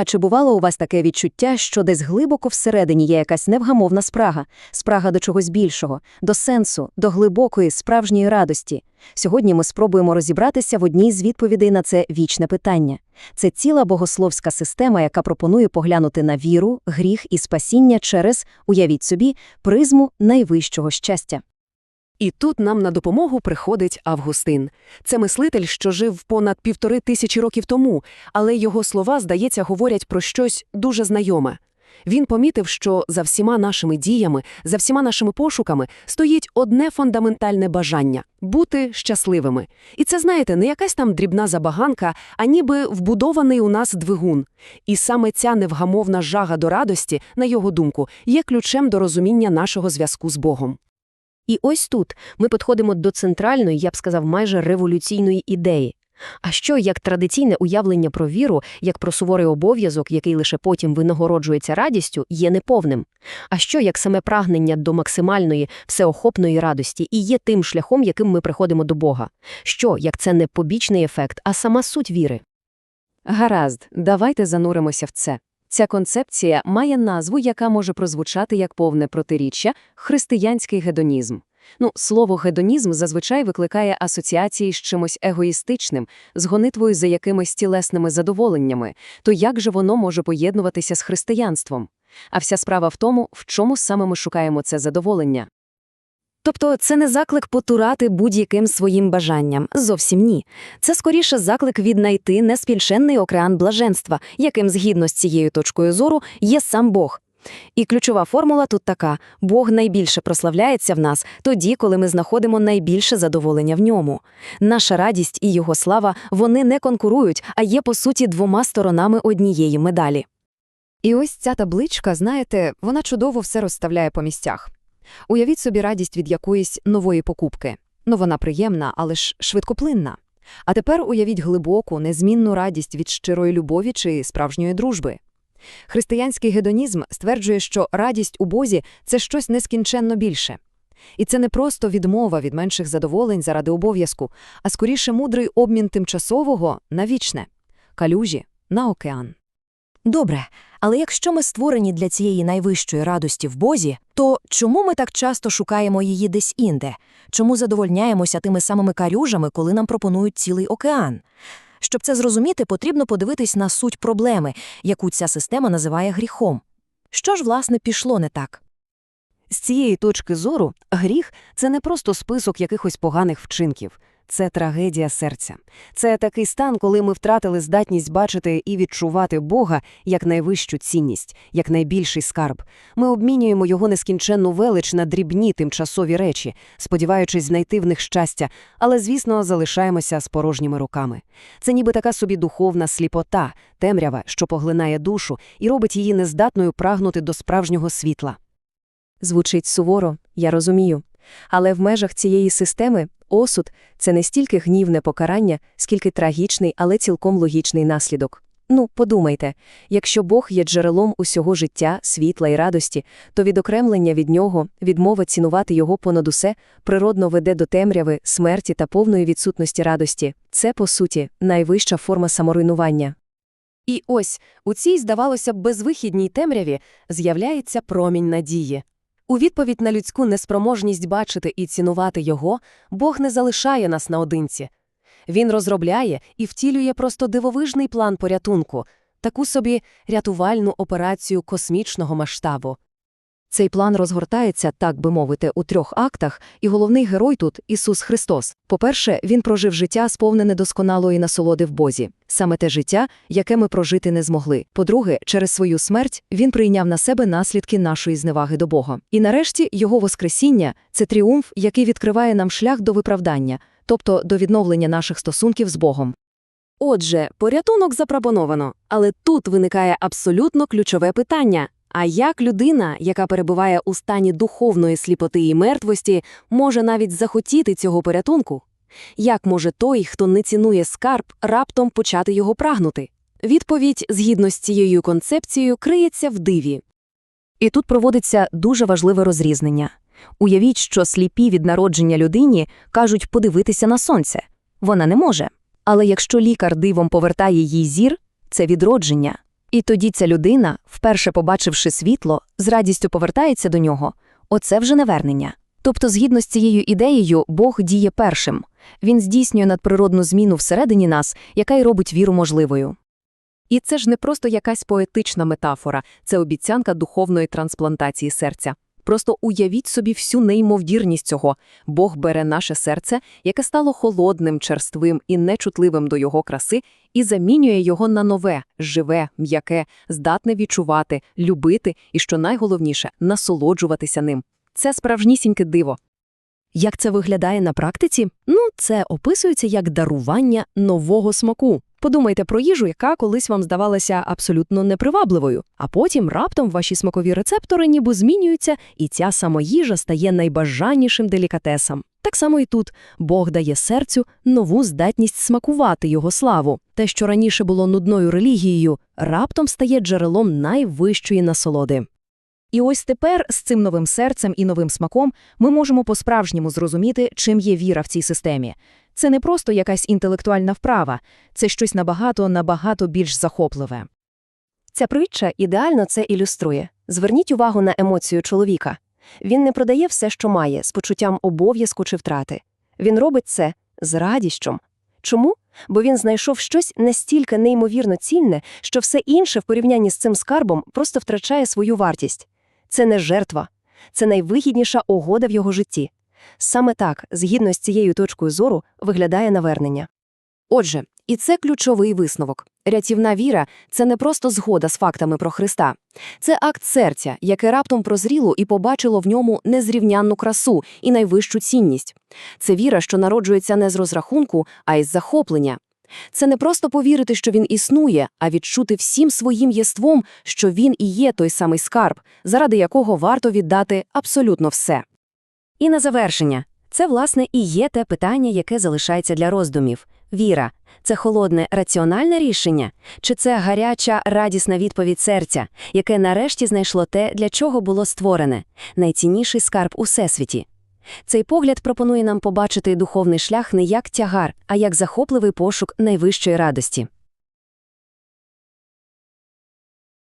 А чи бувало у вас таке відчуття, що десь глибоко всередині є якась невгамовна спрага, спрага до чогось більшого, до сенсу, до глибокої, справжньої радості? Сьогодні ми спробуємо розібратися в одній з відповідей на це вічне питання. Це ціла богословська система, яка пропонує поглянути на віру, гріх і спасіння через, уявіть собі, призму найвищого щастя. І тут нам на допомогу приходить Августин. Це мислитель, що жив понад півтори тисячі років тому, але його слова, здається, говорять про щось дуже знайоме. Він помітив, що за всіма нашими діями, за всіма нашими пошуками стоїть одне фундаментальне бажання бути щасливими. І це, знаєте, не якась там дрібна забаганка, а ніби вбудований у нас двигун. І саме ця невгамовна жага до радості, на його думку, є ключем до розуміння нашого зв'язку з Богом. І ось тут ми підходимо до центральної, я б сказав, майже революційної ідеї. А що як традиційне уявлення про віру, як про суворий обов'язок, який лише потім винагороджується радістю, є неповним? А що як саме прагнення до максимальної, всеохопної радості і є тим шляхом, яким ми приходимо до Бога? Що як це не побічний ефект, а сама суть віри? Гаразд, давайте зануримося в це. Ця концепція має назву, яка може прозвучати як повне протиріччя – християнський гедонізм. Ну, слово гедонізм зазвичай викликає асоціації з чимось егоїстичним, з гонитвою за якимись тілесними задоволеннями. То як же воно може поєднуватися з християнством? А вся справа в тому, в чому саме ми шукаємо це задоволення. Тобто це не заклик потурати будь-яким своїм бажанням, зовсім ні. Це скоріше заклик віднайти неспільшенний океан блаженства, яким згідно з цією точкою зору є сам Бог. І ключова формула тут така: Бог найбільше прославляється в нас тоді, коли ми знаходимо найбільше задоволення в ньому. Наша радість і його слава вони не конкурують, а є по суті двома сторонами однієї медалі. І ось ця табличка, знаєте, вона чудово все розставляє по місцях. Уявіть собі радість від якоїсь нової покупки. Ну, вона приємна, але ж швидкоплинна. А тепер уявіть глибоку, незмінну радість від щирої любові чи справжньої дружби. Християнський гедонізм стверджує, що радість у Бозі – це щось нескінченно більше. І це не просто відмова від менших задоволень заради обов'язку, а скоріше мудрий обмін тимчасового на вічне, калюжі на океан. Добре, але якщо ми створені для цієї найвищої радості в Бозі, то чому ми так часто шукаємо її десь інде? Чому задовольняємося тими самими калюжами, коли нам пропонують цілий океан? Щоб це зрозуміти, потрібно подивитись на суть проблеми, яку ця система називає гріхом. Що ж, власне, пішло не так? З цієї точки зору гріх це не просто список якихось поганих вчинків, це трагедія серця. Це такий стан, коли ми втратили здатність бачити і відчувати Бога як найвищу цінність, як найбільший скарб. Ми обмінюємо його нескінченну велич на дрібні тимчасові речі, сподіваючись знайти в них щастя, але, звісно, залишаємося з порожніми руками. Це ніби така собі духовна сліпота, темрява, що поглинає душу і робить її нездатною прагнути до справжнього світла. Звучить суворо, я розумію. Але в межах цієї системи осуд – це не стільки гнівне покарання, скільки трагічний, але цілком логічний наслідок. Ну, подумайте, якщо Бог є джерелом усього життя, світла і радості, то відокремлення від нього, відмова цінувати його понад усе, природно веде до темряви, смерті та повної відсутності радості. Це, по суті, найвища форма саморуйнування. І ось у цій, здавалося б, безвихідній темряві з'являється промінь надії. У відповідь на людську неспроможність бачити і цінувати його, Бог не залишає нас наодинці. Він розробляє і втілює просто дивовижний план порятунку, таку собі рятувальну операцію космічного масштабу. Цей план розгортається, так би мовити, у трьох актах, і головний герой тут – Ісус Христос. По-перше, Він прожив життя, сповнене досконалої насолоди в Бозі. Саме те життя, яке ми прожити не змогли. По-друге, через свою смерть Він прийняв на себе наслідки нашої зневаги до Бога. І нарешті Його Воскресіння – це тріумф, який відкриває нам шлях до виправдання, тобто до відновлення наших стосунків з Богом. Отже, порятунок запропоновано, але тут виникає абсолютно ключове питання. А як людина, яка перебуває у стані духовної сліпоти і мертвості, може навіть захотіти цього порятунку? Як може той, хто не цінує скарб, раптом почати його прагнути? Відповідь, згідно з цією концепцією, криється в диві. І тут проводиться дуже важливе розрізнення. Уявіть, що сліпі від народження людині кажуть подивитися на сонце. Вона не може. Але якщо лікар дивом повертає їй зір, це відродження. І тоді ця людина, вперше побачивши світло, з радістю повертається до нього. Оце вже навернення. Тобто, згідно з цією ідеєю, Бог діє першим. Він здійснює надприродну зміну всередині нас, яка й робить віру можливою. І це ж не просто якась поетична метафора, це обіцянка духовної трансплантації серця. Просто уявіть собі всю неймовірність цього. Бог бере наше серце, яке стало холодним, черствим і нечутливим до його краси, і замінює його на нове, живе, м'яке, здатне відчувати, любити і, що найголовніше, насолоджуватися ним. Це справжнісіньке диво. Як це виглядає на практиці? Ну, це описується як дарування нового смаку. Подумайте про їжу, яка колись вам здавалася абсолютно непривабливою, а потім раптом ваші смакові рецептори ніби змінюються, і ця сама їжа стає найбажанішим делікатесом. Так само і тут Бог дає серцю нову здатність смакувати його славу. Те, що раніше було нудною релігією, раптом стає джерелом найвищої насолоди. І ось тепер з цим новим серцем і новим смаком ми можемо по-справжньому зрозуміти, чим є віра в цій системі. Це не просто якась інтелектуальна вправа, це щось набагато, набагато більш захопливе. Ця притча ідеально це ілюструє. Зверніть увагу на емоцію чоловіка. Він не продає все, що має, з почуттям обов'язку чи втрати. Він робить це з радіщом. Чому? Бо він знайшов щось настільки неймовірно цінне, що все інше в порівнянні з цим скарбом просто втрачає свою вартість. Це не жертва, це найвигідніша угода в його житті. Саме так, згідно з цією точкою зору, виглядає навернення. Отже, і це ключовий висновок. Рятівна віра – це не просто згода з фактами про Христа. Це акт серця, яке раптом прозріло і побачило в ньому незрівнянну красу і найвищу цінність. Це віра, що народжується не з розрахунку, а із захоплення. Це не просто повірити, що він існує, а відчути всім своїм єством, що він і є той самий скарб, заради якого варто віддати абсолютно все. І на завершення. Це, власне, і є те питання, яке залишається для роздумів. Віра – це холодне, раціональне рішення? Чи це гаряча, радісна відповідь серця, яке нарешті знайшло те, для чого було створене – найцінніший скарб у всесвіті? Цей погляд пропонує нам побачити духовний шлях не як тягар, а як захопливий пошук найвищої радості.